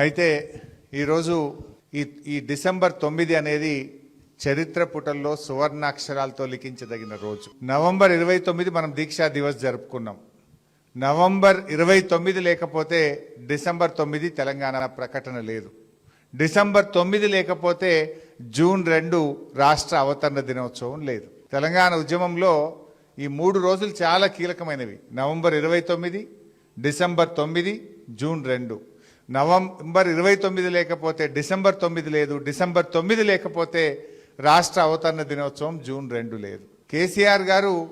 అయితే ఈరోజు ఈ ఈ డిసెంబర్ తొమ్మిది అనేది చరిత్ర పుటల్లో సువర్ణాక్షరాలతో లిఖించదగిన రోజు. నవంబర్ ఇరవై తొమ్మిది మనం దీక్షా దివస్ జరుపుకున్నాం. నవంబర్ ఇరవై తొమ్మిది లేకపోతే డిసెంబర్ తొమ్మిది తెలంగాణ ప్రకటన లేదు. డిసెంబర్ తొమ్మిది లేకపోతే జూన్ రెండు రాష్ట్ర అవతరణ దినోత్సవం లేదు. తెలంగాణ ఉద్యమంలో ఈ మూడు రోజులు చాలా కీలకమైనవి. నవంబర్ ఇరవై తొమ్మిది డిసెంబర్ తొమ్మిది జూన్ రెండు. నవంబర్ ఇరవై తొమ్మిది లేకపోతే డిసెంబర్ తొమ్మిది లేదు డిసెంబర్ తొమ్మిది లేకపోతే రాష్ట్ర అవతరణ దినోత్సవం జూన్ రెండు లేదు. కేసీఆర్ గారు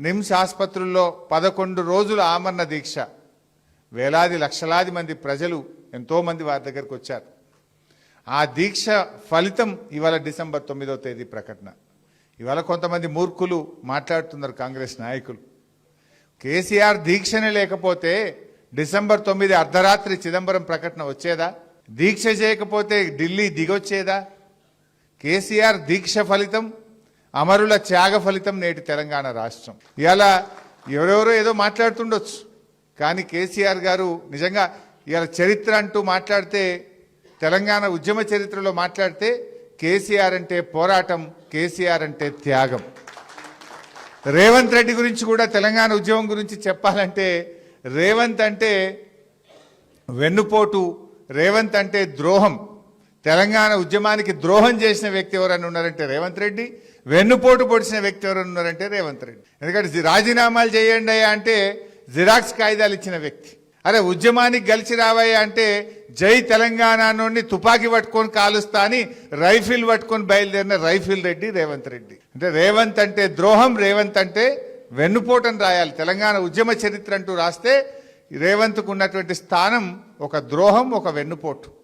నిమ్స్ ఆసుపత్రుల్లో పదకొండు రోజుల ఆమరణ దీక్ష. వేలాది లక్షలాది మంది ప్రజలు ఎంతోమంది వారి దగ్గరకు వచ్చారు. ఆ దీక్ష ఫలితం ఇవాళ డిసెంబర్ తొమ్మిదో తేదీ ప్రకటన. ఇవాళ కొంతమంది మూర్ఖులు మాట్లాడుతున్నారు కాంగ్రెస్ నాయకులు. కేసీఆర్ దీక్షనే లేకపోతే డిసెంబర్ తొమ్మిది అర్ధరాత్రి చిదంబరం ప్రకటన వచ్చేదా? దీక్ష చేయకపోతే ఢిల్లీ దిగొచ్చేదా? కేసీఆర్ దీక్ష ఫలితం అమరుల త్యాగ ఫలితం నేటి తెలంగాణ రాష్ట్రం. ఇలా ఎవరెవరో ఏదో మాట్లాడుతుండొచ్చు. కానీ కేసీఆర్ గారు నిజంగా ఇలా చరిత్ర అంటూ మాట్లాడితే తెలంగాణ ఉద్యమ చరిత్రలో మాట్లాడితే కేసీఆర్ అంటే పోరాటం కేసీఆర్ అంటే త్యాగం. రేవంత్ రెడ్డి గురించి కూడా తెలంగాణ ఉద్యమం గురించి చెప్పాలంటే రేవంత్ అంటే వెన్నుపోటు రేవంత్ అంటే ద్రోహం. తెలంగాణ ఉద్యమానికి ద్రోహం చేసిన వ్యక్తి ఎవరన్నా ఉన్నారంటే రేవంత్ రెడ్డి వెన్నుపోటు పొడిచిన వ్యక్తి ఎవరైనా ఉన్నారంటే రేవంత్ రెడ్డి. ఎందుకంటే రాజీనామాలు చేయండి అయ్యా అంటే జిరాక్స్ కాగితాలు ఇచ్చిన వ్యక్తి. అరే ఉద్యమానికి గెలిచి రావయ్యా అంటే జై తెలంగాణ నుండి తుపాకీ పట్టుకొని కాలుస్తా అని రైఫిల్ పట్టుకొని బయలుదేరిన రైఫిల్ రెడ్డి రేవంత్ రెడ్డి. అంటే రేవంత్ అంటే ద్రోహం రేవంత్ అంటే వెన్నుపోటను రాయాలి. తెలంగాణ ఉద్యమ చరిత్ర అంటూ రాస్తే రేవంత్కు ఉన్నటువంటి స్థానం ఒక ద్రోహం ఒక వెన్నుపోటు.